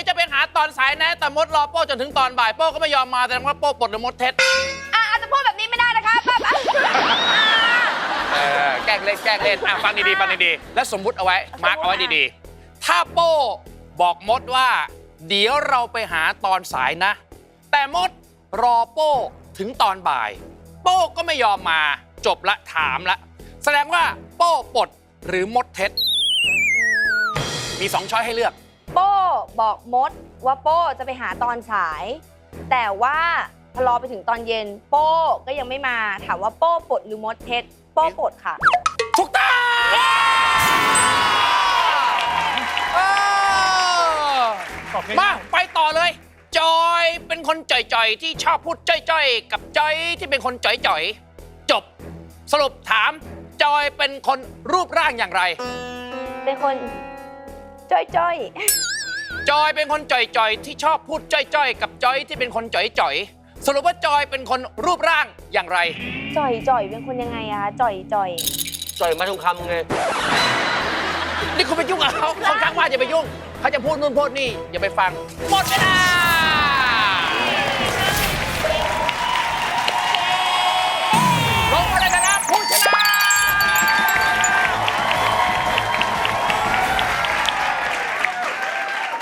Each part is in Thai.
ยวจะไปหาตอนสายนะ แต่มดรอโป้จนถึงตอนบ่ายโป้ก็ไม่ยอมมาแต่ว่าโป้ปลดหรือมดเท็จอะอาจจะพูดแบบนี้ไม่ได้นะคะป้าป้าเออแกล้งเล่นแกล้งเล่นอะฟังดีๆฟังดีๆแล้วสมมุติเอาไว้มาร์กเอาไว้ดีๆ ถ้าโป้บอกมดว่า เดี๋ยวเราไปหาตอนสายนะ แต่มดรอโป้ถึงตอนบ่าย โป้ก็ไม่ยอมมาจบละถามละ แสดงว่าโป้ปลดหรือมดเท็จ มีสองช้อยให้เลือก โป้บอกมดว่าโป้จะไปหาตอนสาย แต่ว่าพอรอไปถึงตอนเย็น โป้ก็ยังไม่มาถามว่าโป้ปลดหรือมดเท็จโป้ปลดค่ะ ถูกต้องเออตอบง่ายมา ไปต่อเลย จอยเป็นคนจ่อยๆ ที่ชอบพูดจ้อยๆ กับจอยที่เป็นคนจ่อยๆ จบ สรุปถาม จอยเป็นคนรูปร่างอย่างไร เป็นคน จ้อยจ้อยจอยเป็นคนจ่อยๆ ที่ชอบพูดจ้อยๆ กับจอยที่เป็นคนจ่อยๆ สรุปว่าจอยเป็นคนรูปร่างอย่างไร จ่อยจ่อยเป็นคนยังไงอะคะจ่อยจ่อยจ่อยมาทองคำไง นี่คุณไปยุ่งกับเขาเขาทักว่าอย่าไปยุ่ง เขาจะพูดนู่นพูดนี่อย่าไปฟัง หมดเวลา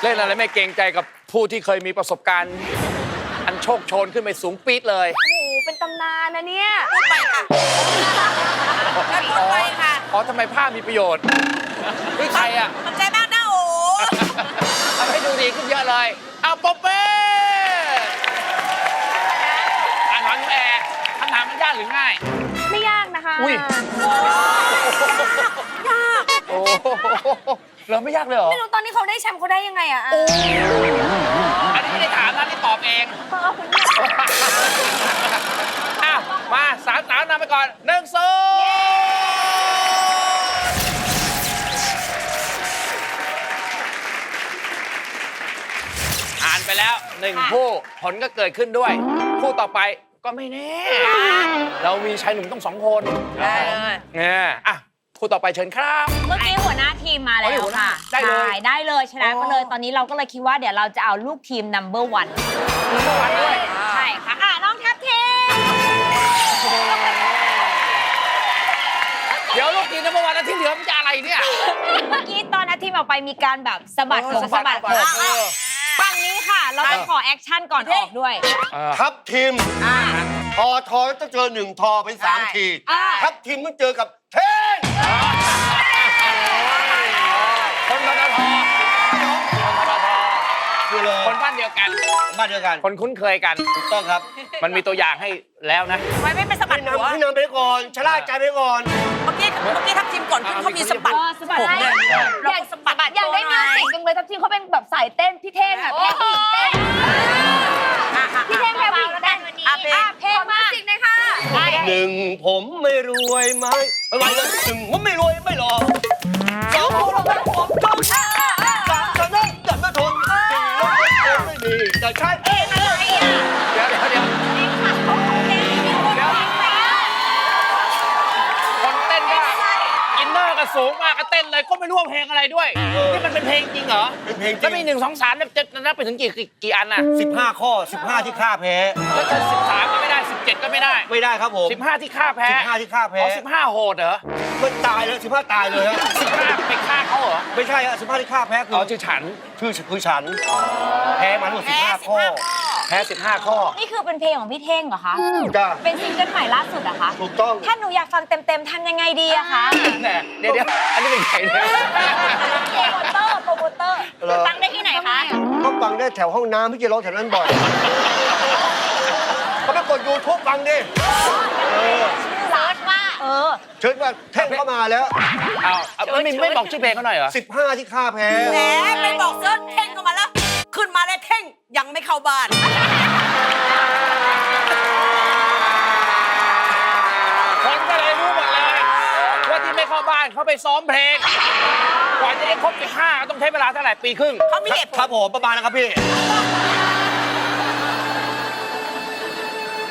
ล่นอะไรไม่เกรงใจกับผู้ที่เคยมีประสบการณ์ อันโชคโชนขึ้นไปสูงปี๊ดเลย โอ้โหเป็นตำนานนะเนี่ยแล้วพูดไปค่ะอ๋อทำไมผ้ามีประโยชน์นี่ใครอะขอบใจมากนะโอ้ทำให้ดูดีขึ้นเยอะเลย เอาป๊อปเป้อ่านถามแอร์คำถามมันยากหรือง่าย ไม่ยากนะคะอุ้ย โอ้โหเราไม่ยากเลยเหรอ ไม่รู้ตอนนี้เขาได้แชมป์เขาได้ยังไงอะอะอันนี้ไม่ได้ถามนะนี่ตอบเองขอบคุณค่ะอ้าวมาสามสาวนำไปก่อนหนึ่งศูอ่านไปแล้วหนึ่งคู่ผลก็เกิดขึ้นด้วย คู่ต่อไปก็ไม่แน่ เรามีชายหนุ่มต้องสองคนได้เลย เนี่ยอะ คู่ต่อไปเชิญครับ เมื่อกี้หัวหน้าทีมมาแล้อ๋อนี่วหัวหน้าค่ะได้เลย ใช่ได้เลยชนะอ๋อก็เลยตอนนี้เราก็เลยคิดว่าเดี๋ยวเราจะเอาลูกทีม number one นัมเบอร์วันด้วยใช่ค่ะอะน้องทัพทีมเดี๋ยวลูกทีมนัมเบอร์วันแล้วที่เหลือมันจะอะไรเนี่ย เมื่อกี้ตอนนัททีมออกไปมีการแบบสะบัดผมสะบัดผมเออ ฝั่งนี้ค่ะ เราต้องขอแอคชั่นก่อนออกด้วยเออทับทิมทอทอต้องเจอหนึ่งทอเป็นสามที อ่า ทับทิมต้องเจอกับเท่ง คนทททคนทททคือเลยคนบ้านเดียวกัน บ้านเดียวกัน คนคุ้นเคยกัน ถูกต้องครับ มันมีตัวอย่างให้แล้วนะทำไมไม่เป็นสะบัให้ดหัวนำให้นำไปก่อนชะล่าใจไปก่อน เมื่อกี้เมื่อกี้ทัพทีมก่อนขึ้นเขามีสะบัดเออสะบัดผมให้เนี่ยเราอยากสะบัดอยากได้มิวสิกจังเลยทัพทีมเขาเป็นแบบสายเต้นพี่เท่งอะเพลงผู้หญิงเต้นพี่เท่งแค่ผู้หญิงเต้นวันนี้ อะเพลง อะเพลงมิวสิก หน่อยค่ะหนึ่งผมไม่รวยไหมไม่ไหวเลยหนึ่งผมไม่รวยไม่หล่อสองผมไม่ผมจนสามชนะยันไม่ทนสี่รถไม่มีจะใช้เอ๊ะเดี๋ยวเดี๋ยวเดี๋ยวเดี๋ยวคนเต้นก็อินเนอร์ก็สูงมากก็เต้นเลยก็ไม่รู้ว่าเพลงอะไรด้วยนี่มันเป็นเพลงจริงเหรอเป็นเพลงจแล้วมีริงหนึ่งสองสามเนี่ยจะนับไปถึงกี่กี่กี่อันน่ะสิบห้าข้อสิบห้าที่ข้าแพ้แล้วจะสิบสามก็ไม่ได้สิบ เจ็ดก็ไม่ได้ไม่ได้ครับผมสิบห้าที่ฆ่าแพ้สิบห้าที่ข้าแพ้อ๋อสิบห้าโหดเหรอมันตายเลยสิบห้าตายเลยฮะสิบห้าไปฆ่าเขาเหรอไม่ใช่ฮะสิบห้าที่ข้าแพ้คืออ๋อชื่อฉันคือคือฉันแพ้มาทั้งหมดสิบห้าข้อแพ้สิบห้าข้อ นี่คือเป็นเพลงของพี่เท่งเหรอคะจ้าเป็นซิงเกิลใหม่ล่าสุดเหรอะคะถูกต้องถ้าหนูอยากฟังเต็มๆทำยังไงดีอะคะแหมเดี๋ยวเดี๋ยวอันนี้เป็นใครเนี่ยโปรโมเตอร์โปรโมเตอร์เหรอฟังได้ที่ไหนคะก็ฟังได้แถวห้องน้ำพี่จะร้องแถวนั้นบ่อยเขาไป กดยูทูบฟังดิเซิร์ชว่าเออ เชิญว่าเท่งเข้ามาแล้ว เอาเอาไม่ไม่บอกชื่อเพลงเขาหน่อยเหรอ 15 ที่ข้าแพ้แหมไปบอกเซิร์ชเท่งเข้ามาแล้ว ขึ้นมาแล้วเท่งยังไม่เข้าบ้าน คนก็เลยรู้หมดเลย ว่าที่ไม่เข้าบ้านเขาไปซ้อมเพลง กว่าจะได้ครบ15ก็ต้องใช้เวลาเท่าไหร่ปีครึ่ง เขามีเหตุผครัลบผมประมาณนะครับพี่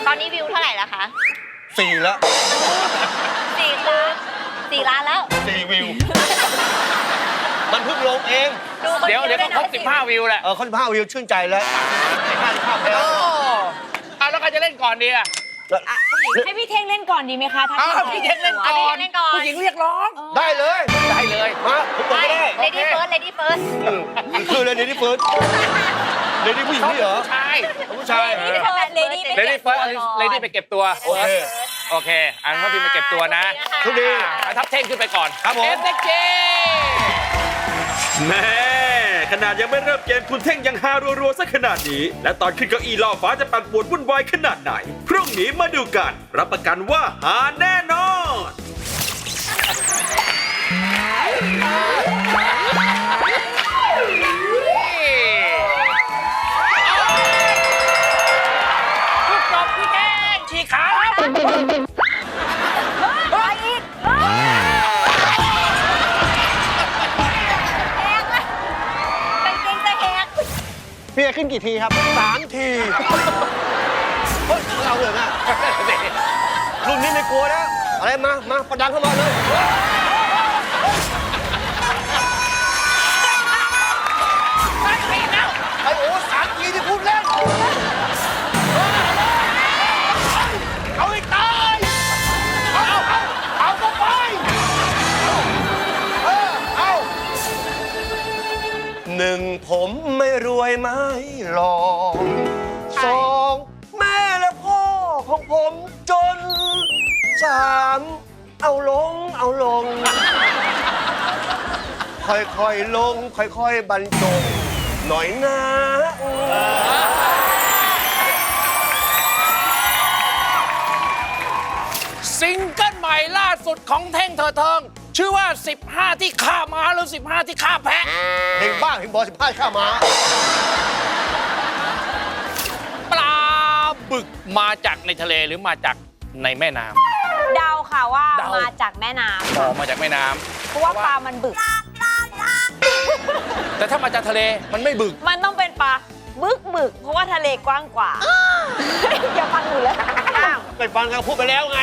ตอนนี้วิวเท่าไหร่แล้วคะสี่แล้วสี่ล้านสี่ล้านแล้ว สี่วิว มันเพิ่งลงเอง ดูคนเดี๋ยวเดี๋ยวก็ครบด้วยนะ15 วิวแหละเออคนพาวิวชื่นใจแล้วไอ้ข้าที่ข้าแพ้โอ้เอาแล้วใครจะเล่นก่อนดีอะให้พี่เท่งเล่นก่อนดีไหมคะถ้าอ้าวพี่เท่งเล่นก่อนพี่เท่งเล่นก่อนผู้หญิงเรียกร้องได้เลยได้เลย มาผมบอกก็ได้เลดี้เฟิร์สเลดี้เฟิร์สอืมคือเลยเลดี้เฟิร์ส เลดี้ผู้หญิงนี่เหรอใช่ผู้ชายเลดี้เฟิร์สเลดี้เลดี้เฟิร์สเลดี้ไปเก็บตัว โอเค โอเค อันทัพทีมไปเก็บตัวนะทุกดีอันทัพเท่งขึ้นไปก่อน ครับผมเอฟเด็กเจแม่ขนาดยังไม่เริ่มเกมคุณเท่งยังฮารัวๆซะขนาดนี้ และตอนขึ้นเก้าอี้ล่อฟ้าจะปั่นป่วนวุ่นวายขนาดไหน พรุ่งนี้มาดูกัน รับประกันว่าหาแน่นอน ไปอีกแหกเลยเป็นเกงจะแหกพี่จะขึ้นกี่ทีครับสามทีเฮ้ยเราเลยนะรุ่นนี้ไม่กลัวนะอะไรมา มาประดังเข้ามาเลย ไม่รวยไม่หลอกสองแม่และพ่อของผมจนสามเอาลงเอาลง ค่อยๆลง ค่อยๆบรรจงหน่อยนะซิงเกิลใหม่ล่าสุดของเท่งเธอเทิง ชื่อว่า 15 ที่ฆ่าม้าหรือ 15 ที่ฆ่าแพะเพลงบ้าเพลงบอสิบห้าข้ามาปลาบึกมาจากในทะเลหรือมาจากในแม่น้ เดาค่ะว่าเดามาจากแม่น้ำออกมาจากแม่น้ำเพราะว่าปลามันบึกำแต่ถ้ามาจากทะเลมันไม่บึก มันต้องเป็นปลาบึกบึก เพราะว่าทะเลกว้างกว่าอย่าฟังหนูเลยอ้าว ไปฟังกันพูดไปแล้วไง